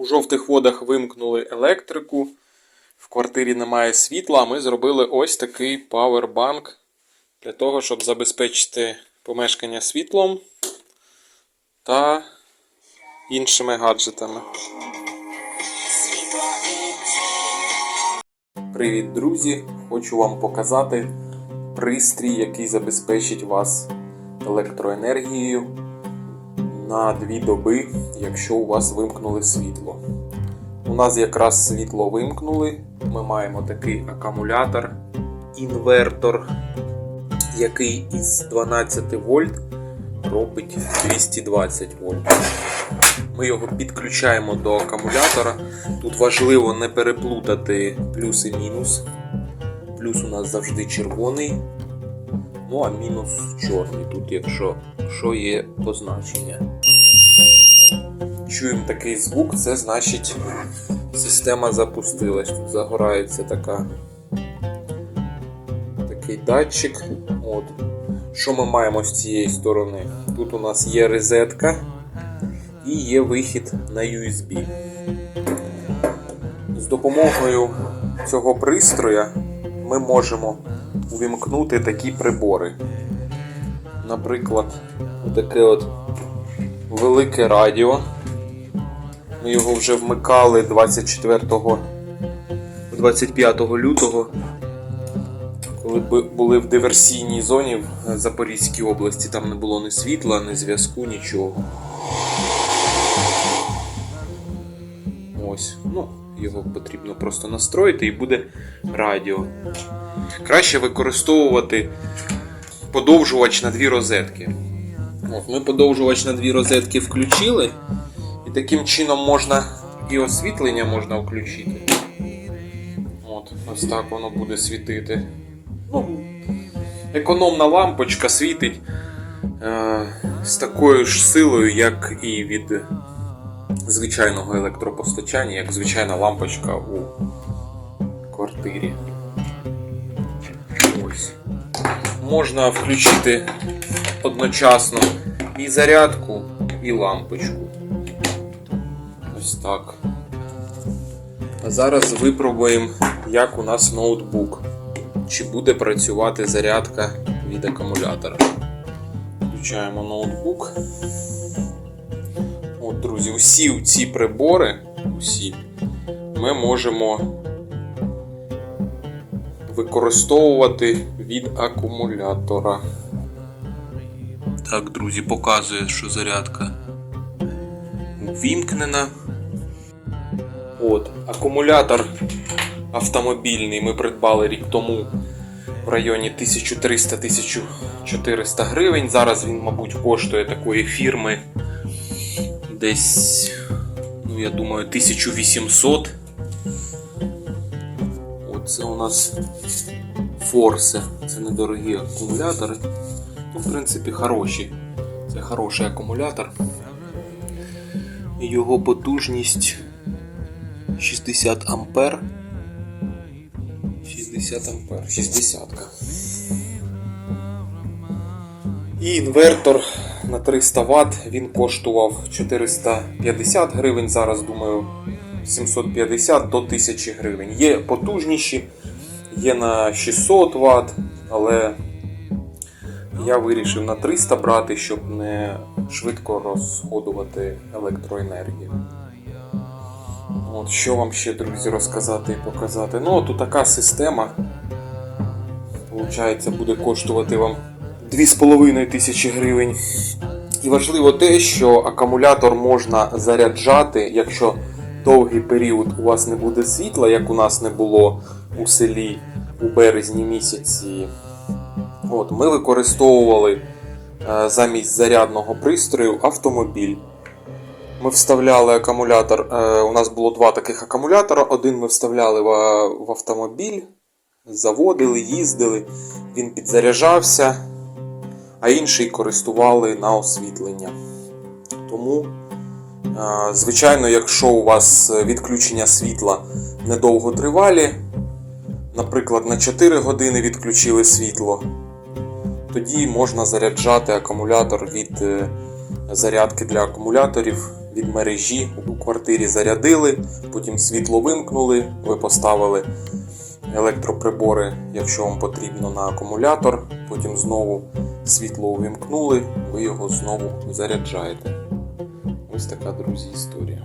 У жовтих водах вимкнули електрику. В квартирі немає світла. Ми зробили ось такий павербанк для того, щоб забезпечити помешкання світлом та іншими гаджетами. Привіт, друзі! Хочу вам показати пристрій, який забезпечить вас електроенергією на дві доби, якщо у вас вимкнули світло. У нас якраз світло вимкнули. Ми маємо такий акумулятор, інвертор, який із 12 вольт робить 220 вольт. Ми його підключаємо до акумулятора. Тут важливо не переплутати плюс і мінус. Плюс у нас завжди червоний, ну а мінус чорний. Тут, якщо що є позначення. Чуємо такий звук, це значить система запустилась. Тут загорається така, такий датчик. От. Що ми маємо з цієї сторони? Тут у нас є розетка і є вихід на USB. З допомогою цього пристроя ми можемо увімкнути такі прибори. Наприклад, таке от велике радіо. Ми його вже вмикали 24 25 лютого, коли були в диверсійній зоні в Запорізькій області. Там не було ні світла, ні зв'язку, нічого. Ось, ну, його потрібно просто настроїти і буде радіо. Краще використовувати подовжувач на дві розетки. От, ми подовжувач на дві розетки включили, і таким чином можна і освітлення можна включити. От, ось так воно буде світити. Ну, економна лампочка світить е, з такою ж силою, як і від звичайного електропостачання, як звичайна лампочка у квартирі. Ось. Можна включити одночасно і зарядку, і лампочку. Ось так. А зараз випробуємо, як у нас ноутбук. Чи буде працювати зарядка від акумулятора. Включаємо ноутбук. От, друзі, усі ці прибори, усі, ми можемо використовувати від акумулятора. Так, друзі, показує, що зарядка ввімкнена. От, акумулятор автомобільний ми придбали рік тому в районі 1300-1400 гривень. Зараз він, мабуть, коштує такої фірми десь, ну я думаю, 1800. Оце у нас Форсе. Це недорогі акумулятори. Ну, в принципі, хороші. Це хороший акумулятор. Його потужність 60 ампер. 60 ампер. 60. І інвертор на 300 Вт він коштував 450 гривень. Зараз думаю 750 до 1000 гривень. Є потужніші, є на 600 Вт, але я вирішив на 300 брати, щоб не швидко розходувати електроенергію. От, що вам ще, друзі, розказати і показати? Ну, от така система. Получається, буде коштувати вам 2,5 тисячі гривень. І важливо те, що акумулятор можна заряджати, якщо довгий період у вас не буде світла, як у нас не було у селі у березні місяці. От, ми використовували е, замість зарядного пристрою автомобіль. Ми вставляли акумулятор. е, У нас було два таких акумулятора. Один ми вставляли в, в автомобіль, заводили, їздили, він підзаряджався, а інший користували на освітлення. Тому, е, звичайно, якщо у вас відключення світла недовго тривалі, наприклад, на 4 години відключили світло, тоді можна заряджати акумулятор від е, зарядки для акумуляторів від мережі у квартирі зарядили, потім світло вимкнули, ви поставили електроприбори, якщо вам потрібно, на акумулятор, потім знову світло увімкнули, ви його знову заряджаєте. Ось така, друзі, історія.